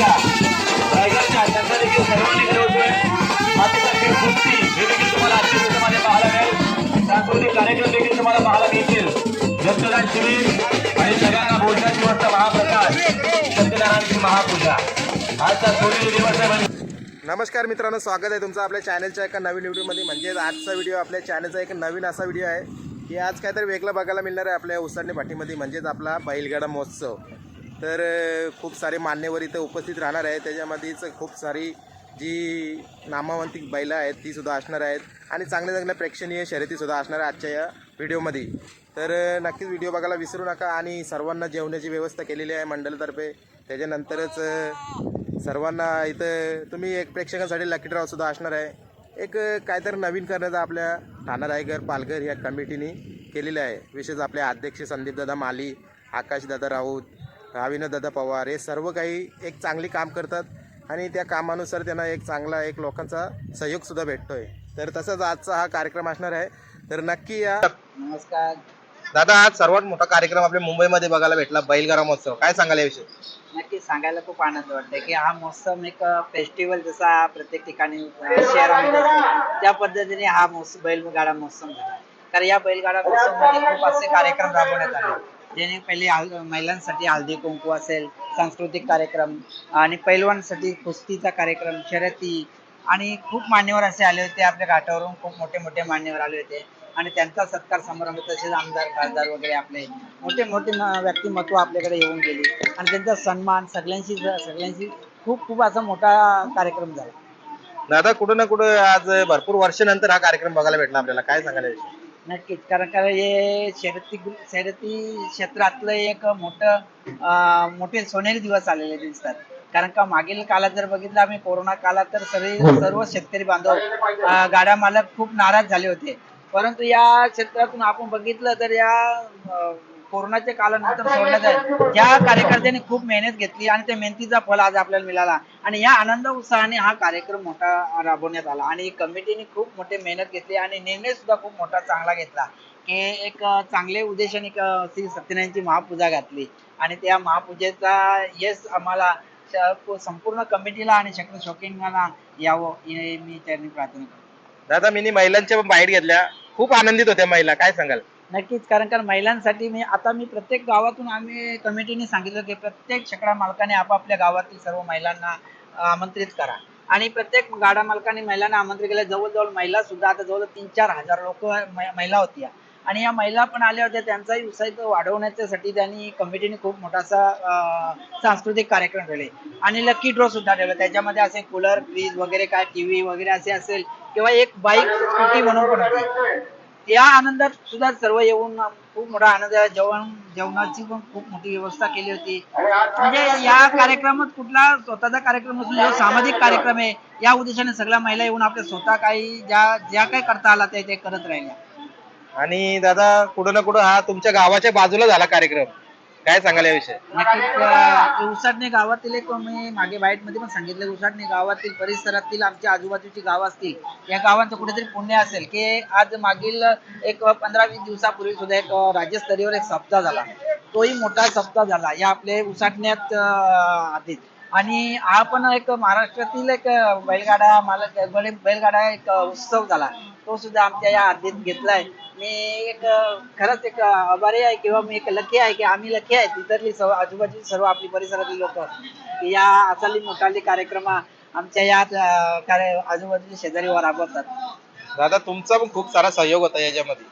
आहे रायगडच्या त्यांचा देखील सर्वांनी ठेवतोय मातीचा खेळ कुस्ती हे देखील तुम्हाला आजच्या दिवसामध्ये पाहायला मिळेल. सांस्कृतिक कार्यक्रम देखील तुम्हाला पाहायला मिळतील. रक्तदान शिबिर आणि सगळ्यांना भोजनाची व्यवस्था महाप्रकाश सत्यनारायणची महापूजा. आजचा सोनेरी दिवस आहे नमस्कार मित्रांनो स्वागत आहे तुमचं आपल्या चॅनलच्या एका नवीन व्हिडिओमध्ये म्हणजेच आजचा व्हिडिओ आपल्या चॅनलचा एक नवीन असा व्हिडिओ आहे की आज काहीतरी वेगळं बघायला मिळणार आहे आपल्या उसरणी पाठीमध्ये. म्हणजेच आपला बैलगाडा महोत्सव. तर खूप सारे मान्यवर इथं उपस्थित राहणार आहे त्याच्यामध्येच खूप सारी जी नामावंतिक बैलं आहेत ती सुद्धा असणार आहेत. आणि चांगल्या चांगल्या प्रेक्षणीय शर्यतीसुद्धा असणार आहे आजच्या या व्हिडिओमध्ये. तर नक्कीच व्हिडिओ बघायला विसरू नका आणि सर्वांना जेवणाची व्यवस्था केलेली आहे मंडळतर्फे. त्याच्यानंतरच सर्वांना इथं तुम्ही एक प्रेक्षकांसाठी लकी ड्रॉसुद्धा असणार आहे. एक काहीतरी नवीन करण्याचा आपल्या ठाणा रायगर पालघर या कमिटीने केलेलं आहे. विशेष आपले अध्यक्ष संदीपदादा माली आकाशदादा राऊत दादा पवार हे सर्व काही एक चांगली काम करतात आणि त्या कामानुसार त्यांना एक चांगला एक लोकांचा सहयोगसुद्धा भेटतो आहे तर तसंच आजचा हा कार्यक्रम असणार आहे. तर नक्की या. नमस्कार. दादा आज सर्वात मोठा कार्यक्रम आपल्या मुंबईमध्ये बघायला भेटला बैलगाडा महोत्सव. काय सांगाल याविषयी? नक्की सांगायला खूप आनंद वाटतोय की हा महोत्सव एक फेस्टिवल जसा प्रत्येक ठिकाणी शहरामध्ये त्या पद्धतीने हा महोत्सव बैलगाडा महोत्सव झाला. कारण या बैलगाडा महोत्सवमध्ये खूप असे कार्यक्रम राबवण्यात आले. जेणे पहिले महिलांसाठी हळदी कुंकू असेल सांस्कृतिक कार्यक्रम आणि पैलवांसाठी कुस्तीचा कार्यक्रम शर्यती आणि खूप मान्यवर असे आले होते. आपल्या घाटावरून खूप मोठे मोठे मान्यवर आले होते. आणि त्यांचा सत्कार समारंभ तसेच आमदार खासदार वगैरे आपले मोठे मोठे व्यक्तिमत्व आपल्याकडे येऊन गेली. आणि त्यांचा सन्मान सगळ्यांशी सगळ्यांशी खूप खूप असा मोठा कार्यक्रम झाला. दादा कुठं ना कुठं आज भरपूर वर्षानंतर हा कार्यक्रम बघायला भेटला आपल्याला. काय सांगायला याविषयी? नक्कीच. कारण कारण हे शर्यती शर्यती क्षेत्रातलं एक मोठं मोठे सोनेरी दिवस आलेले दिसतात. कारण का मागील काळात जर बघितलं आम्ही कोरोना काळात तर सर्व सर्व शेतकरी बांधव गाड्या मालक खूप नाराज झाले होते. परंतु या क्षेत्रातून आपण बघितलं तर या कोरोनाच्या काळानंतर सोडण्यात आहे ज्या कार्यकर्त्यांनी खूप मेहनत घेतली आणि त्या मेहनतीचा फळ आज आपल्याला मिळाला. आणि या आनंद उत्साहाने हा कार्यक्रम मोठा राबवण्यात आला. आणि कमिटीने खूप मोठी मेहनत घेतली आणि निर्णय सुद्धा खूप मोठा चांगला घेतला. की एक चांगले उद्देशाने श्री सत्यनारायणची महापूजा घातली. आणि त्या महापूजेचा यश आम्हाला संपूर्ण कमिटीला आणि शक्य शौकींना यावं हे मी त्यांनी प्रार्थना करतो. दादा मी महिलांच्या पण बाहेर घेतल्या. खूप आनंदित होत्या महिला. काय सांगाल? नक्कीच कारण कारण महिलांसाठी मी आता मी प्रत्येक गावातून आम्ही कमिटीने सांगितलं की प्रत्येक शेकडा मालकाने आपापल्या गावातील सर्व महिलांना आमंत्रित करा. आणि प्रत्येक गाडा मालकाने महिलांना आमंत्रित केलं. जवळजवळ महिला सुद्धा आता जवळ तीन चार हजार लोक महिला होत्या. आणि या महिला पण आल्या होत्या. त्यांचाही उत्साह वाढवण्याच्यासाठी त्यांनी कमिटीने खूप मोठासा सांस्कृतिक कार्यक्रम ठेवले. आणि लकी ड्रॉ सुद्धा ठेवला. त्याच्यामध्ये असे कूलर फ्रीज वगैरे काय टीव्ही वगैरे असे असेल किंवा एक बाईक स्कूटी म्हणून पण या आनंदात सुद्धा सर्व येऊन खूप मोठा आनंद आहे. जेवण जेवणाची पण खूप मोठी व्यवस्था केली होती. म्हणजे या कार्यक्रमात कुठला स्वतःचा कार्यक्रम असून जो सामाजिक कार्यक्रम आहे या उद्देशाने सगळ्या महिला येऊन आपल्या स्वतः काही ज्या ज्या काही करता आला ते ते करत राहिल्या. आणि दादा कुठं ना कुठं हा तुमच्या गावाच्या बाजूला झाला कार्यक्रम. काय सांगाल याविषयी नक्कीच उसाटणे गावातील एक मी मागे बाईटमध्ये पण सांगितलं उसाटणे गावातील परिसरातील आमच्या आजूबाजूची गाव असतील या गावांचं कुठेतरी पुण्य असेल की आज मागील एक पंधरा वीस दिवसापूर्वी सुद्धा एक राज्यस्तरीयवर एक सप्ताह झाला. तोही मोठा सप्ताह झाला या आपले उसाटण्यात आधीच आणि हा पण एक महाराष्ट्रातील एक बैलगाडा मला बैलगाडा एक उत्सव झाला. तो सुद्धा आमच्या या आधीत घेतलाय. मी एक खरंच एक आभारी आहे किंवा मी एक लकी आहे की आम्ही लकी आहे. तिथली सर्व आजूबाजूची सर्व आपली परिसरातील लोक. या असाली मोठाली कार्यक्रम आमच्या या कार्य आजूबाजूच्या शेजारी राबवतात. दादा तुमचा पण खूप सारा सहयोग होता याच्यामध्ये.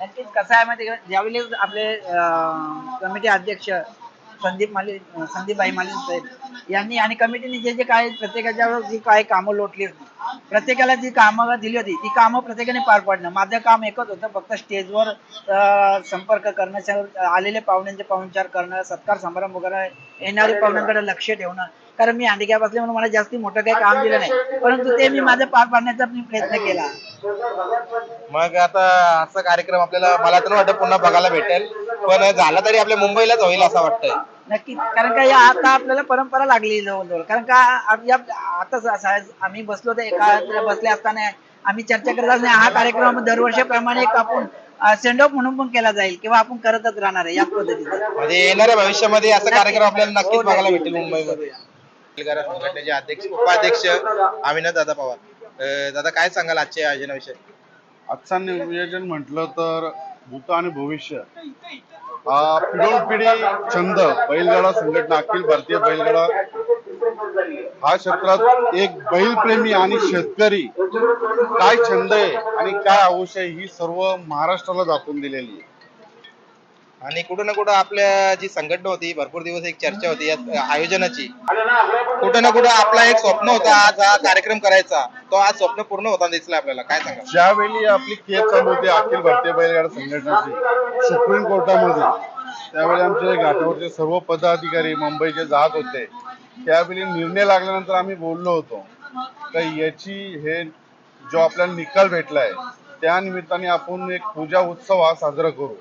नक्कीच. कसं आहे माहिती? ज्यावेळी आपले कमिटी अध्यक्ष संदीप माली संदीपभाई माली साहेब यांनी आणि कमिटीने जे जे काय प्रत्येकाच्या जी काय कामं लोटली होती प्रत्येकाला जी कामं दिली होती ती कामं प्रत्येकाने पार पाडणं माझं काम एकच होतं फक्त स्टेजवर संपर्क करणं आलेले पाहुण्यांचे पाहुणचार करणं सत्कार समारंभ वगैरे येणाऱ्या पाहुण्यांकडे लक्ष ठेवणं. कारण मी हँडिकॅप असले म्हणून मला जास्ती मोठं काही काम दिलं नाही. परंतु ते मी माझं पार पाडण्याचा मी प्रयत्न केला. मग आता असा कार्यक्रम आपल्याला मला तर वाटतं पुन्हा बघायला भेटेल. पण झाला तरी आपल्या मुंबईलाच होईल असं वाटतंय. नक्की कारण का या आता आपल्याला परंपरा लागली जवळजवळ. कारण का आप- आता स- स- आम्ही बसलो तर एका बसले असताना आम्ही चर्चा करत असताना हा कार्यक्रम दरवर्षीप्रमाणे एक आपण सेंड ऑफ म्हणून पण केला जाईल किंवा आपण करतच राहणार आहे या पद्धतीने. म्हणजे येणाऱ्या भविष्यामध्ये असा कार्यक्रम आपल्याला नक्कीच हो, बघायला भेटेल मुंबईमध्ये. संघटनेचे अध्यक्ष उपाध्यक्ष अविनाश दादा पवार. अं, दादा काय सांगाल आजच्या आयोजनाविषयी आजचा नियोजन म्हटलं तर भूत आणि भविष्य. पिढून पिढी छंद बैलगाडा संघटना अखिल भारतीय बैलगाडा हा क्षेत्रात एक बैलप्रेमी आणि शेतकरी काय छंद आहे आणि काय आवश्यक ही सर्व महाराष्ट्राला दाखवून दिलेली आहे. आणि कुठं ना कुठं आपल्या जी संघटना होती भरपूर दिवस एक चर्चा होती या आयोजनाची. कुठं ना कुठं आपला एक स्वप्न होता आज हा कार्यक्रम करायचा तो आज स्वप्न पूर्ण होता दिसला आपल्याला. काय सांगा ज्यावेळी आपली केस चालू होती अखिल भारतीय बैलगाडा संघटनेची सुप्रीम कोर्टामध्ये त्यावेळी आमचे घाटावरचे सर्व पदाधिकारी मुंबईचे जात होते. त्यावेळी निर्णय लागल्यानंतर आम्ही बोललो होतो का याची हे जो आपल्याला निकाल भेटलाय त्या निमित्ताने आपण एक पूजा उत्सव हा साजरा करू.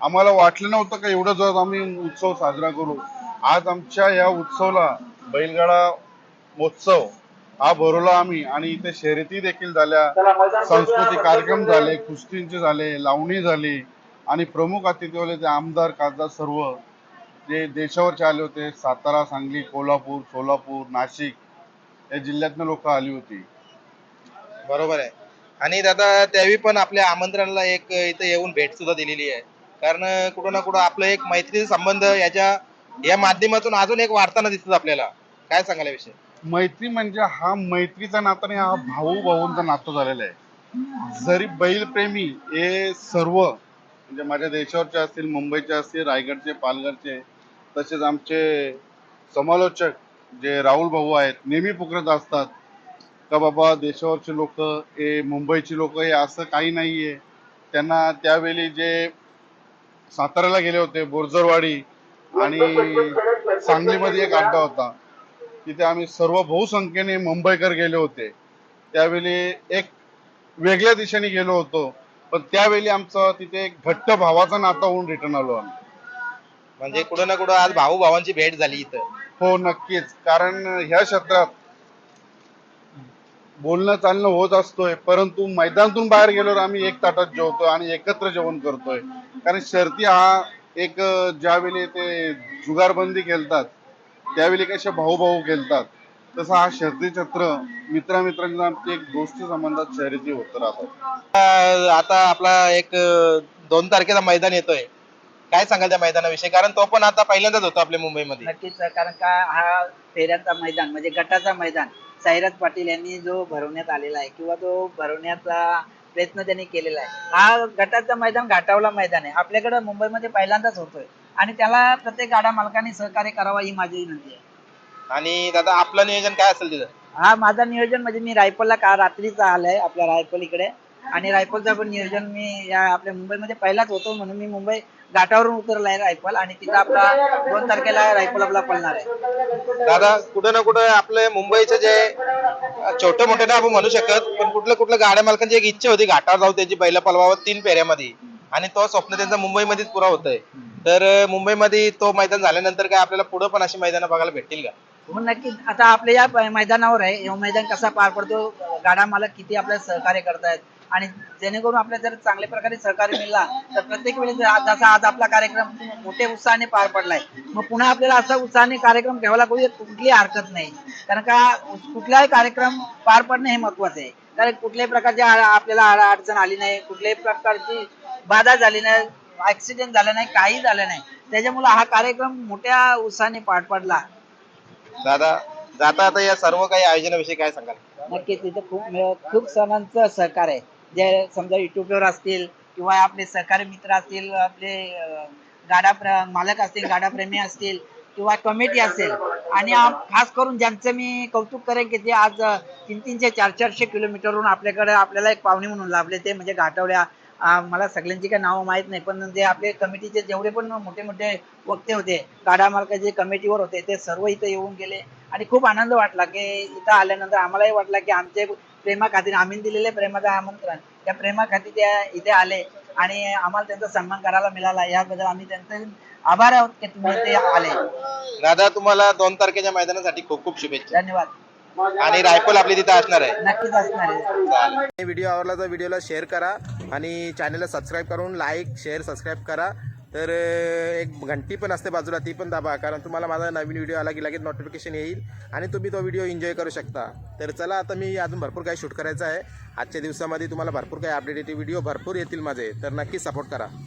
आम्हाला वाटलं नव्हतं का एवढं जोरात आम्ही उत्सव साजरा करू. आज आमच्या या उत्सवला बैलगाडा महोत्सव हा भरवला आम्ही आणि इथे शर्यती देखील झाल्या. सांस्कृतिक कार्यक्रम झाले कुस्तींचे झाले लावणी झाली आणि प्रमुख अतिथी होते ते आमदार खासदार सर्व. जे देशावरचे आले होते सातारा सांगली कोल्हापूर सोलापूर नाशिक या जिल्ह्यातनं लोक आली होती. बरोबर आहे. आणि दादा त्यावेळी पण आपल्या आमंत्रणाला एक इथे येऊन भेट सुद्धा दिलेली आहे. कारण कुठं ना कुठं आपलं एक मैत्रीचे संबंध याच्या या माध्यमातून अजून एक वाढताना दिसतात आपल्याला. काय सांगायला विषय? मैत्री म्हणजे हा मैत्रीचा नाता नाही हा भाऊ भाऊंचा नातं झालेला आहे. जरी बैलप्रेमी हे सर्व म्हणजे माझ्या देशावरचे असतील मुंबईचे असतील रायगडचे पालघरचे तसेच आमचे समालोचक जे राहुल भाऊ आहेत नेहमी पुकरत असतात. का बाबा देशावरचे लोक हे मुंबईची लोक हे असं काही नाहीये. त्यांना त्यावेळी जे साताऱ्याला गेले होते बोरजरवाडी आणि सांगलीमध्ये एक अड्डा होता. तिथे आम्ही सर्व बहुसंख्येने मुंबईकर गेले होते. त्यावेळी एक वेगळ्या दिशेने गेलो होतो पण त्यावेळी आमचं तिथे एक घट्ट भावाचं नातं होऊन रिटर्न आलो आम्ही. म्हणजे कुठं ना कुठं आज भाऊ भावांची भेट झाली इथं. हो नक्कीच. कारण ह्या क्षेत्रात बोलणं चालणं होत असतोय परंतु मैदानातून बाहेर गेल्यावर आम्ही एक ताटात जेवतो आणि एकत्र जेवण करतोय. कारण शर्ती हा एक ज्यावेळी ते जुगारबंदी खेळतात त्यावेळी कसे भाऊ भाऊ खेळतात तसं हा शर्ती छत्र मित्रामित्रांचा आमची एक दोस्ती संबंधात शर्यती होत राहतात. अं, आता आपला एक दोन तारखेचा मैदान येतोय. काय सांगाल त्या मैदानाविषयी? कारण तो पण आता पहिल्यांदाच होतो आपल्या मुंबईमध्ये. नक्कीच कारण का हा फेऱ्यांचा मैदान म्हणजे गटाचा मैदान साईराज पाटील यांनी जो भरवण्यात आलेला आहे किंवा तो भरवण्याचा प्रयत्न त्यांनी केलेला आहे. हा गटाचा मैदान घाटावला मैदान आहे. आपल्याकडे मुंबईमध्ये पहिल्यांदाच होतोय. आणि त्याला प्रत्येक गाडा मालकांनी सहकार्य करावा ही माझी विनंती आहे. आणि दादा आपलं नियोजन काय असेल तिथं? हा माझा नियोजन म्हणजे मी रायफलला का रात्रीचा आलाय आपल्या रायफल इकडे. आणि रायफलचं पण नियोजन मी या आपल्या मुंबईमध्ये पहिलाच होतो म्हणून मी मुंबई घाटावरून उतरलाय रायफल आणि तिथं आपला दोन तारखेला रायफल आपला पळणार आहे. दादा कुठं ना कुठं आपले मुंबईचे जे छोटे मोठे ना आपण म्हणू शकत पण कुठल्या कुठल्या गाड्या मालकांची एक इच्छा होती घाटावर जाऊ त्यांची बैल पलवावं तीन फेऱ्यामध्ये. आणि तो स्वप्न त्यांचा मुंबईमध्येच पुरा होतोय. तर अं, मुंबईमध्ये तो मैदान झाल्यानंतर काय आपल्याला पुढे पण अशी मैदानं बघायला भेटतील का? हो नक्कीच. आता आपल्या या मैदानावर आहे. हे मैदान कसा पार पडतो? गाडा मालक किती आपल्याला सहकार्य करतायत? आणि जेणेकरून आपल्याला जर चांगल्या प्रकारे सहकार्य मिळाला तर प्रत्येक वेळेस जसा आज आपला कार्यक्रम मोठ्या उत्साहाने पार पडलाय मग पुन्हा आपल्याला असा उत्साहाने कार्यक्रम ठेवायला कोणी कुठली हरकत नाही. कारण का कुठलाही कार्यक्रम पार पडणे हे महत्वाचं आहे. कारण कुठल्याही प्रकारची आपल्याला अडचण आली नाही कुठल्याही प्रकारची बाधा झाली नाही ऍक्सिडेंट झाला नाही काही झालं नाही. त्याच्यामुळे हा कार्यक्रम मोठ्या उत्साहाने पार पडला. दादा जाता आता या सर्व काही आयोजनाविषयी काय सांगाल? नक्कीच तिथे खूप खूप सणांचं सहकार आहे. जे समजा युट्यूबवर असतील किंवा आपले सहकारी मित्र असतील आपले गाडा प्र- मालक असतील गाडाप्रेमी असतील किंवा कमिटी असेल. आणि खास करून ज्यांचं मी कौतुक करेन की ते आज तीन तीनशे चार चारशे किलोमीटरहून आपल्याकडे आपल्याला एक पाहुणे म्हणून लाभले. ते म्हणजे घाटवड्या. मला सगळ्यांची काही नावं माहीत नाही पण जे आपले कमिटीचे जेवढे पण मोठे मोठे वक्ते होते गाडा मालकाचे कमिटीवर होते ते सर्व इथं येऊन गेले. आणि खूप आनंद वाटला की इथं आल्यानंतर आम्हालाही वाटला की आमचे प्रेमा खातीर आम्ही दिलेले प्रेमाचं आमंत्रण त्या प्रेमा खाती ते इथे आले आणि आम्हाला त्यांचा सन्मान करायला मिळाला. याबद्दल आम्ही त्यांचे आभार आहोत की तुम्ही इथे आले. दादा तुम्हाला दोन तारखेच्या मैदानासाठी खूप खूप शुभेच्छा. धन्यवाद. आणि रायफल आपली तिथे असणार आहे. नक्कीच असणार आहे. व्हिडिओ आवडला तर व्हिडिओला शेअर करा आणि चॅनलला सबस्क्राईब करून लाईक शेअर सबस्क्राईब करा. तर एक घंटी पण असते बाजूला ती पण दाबा कारण तुम्हाला माझा नवीन व्हिडिओ आला की लगेच नोटिफिकेशन येईल आणि तुम्ही तो व्हिडिओ एन्जॉय करू शकता. तर चला आता मी अजून भरपूर काही शूट करायचं आहे. आजच्या दिवसामध्ये तुम्हाला भरपूर काही अपडेटेड व्हिडिओ भरपूर येतील माझे. तर नक्की सपोर्ट करा.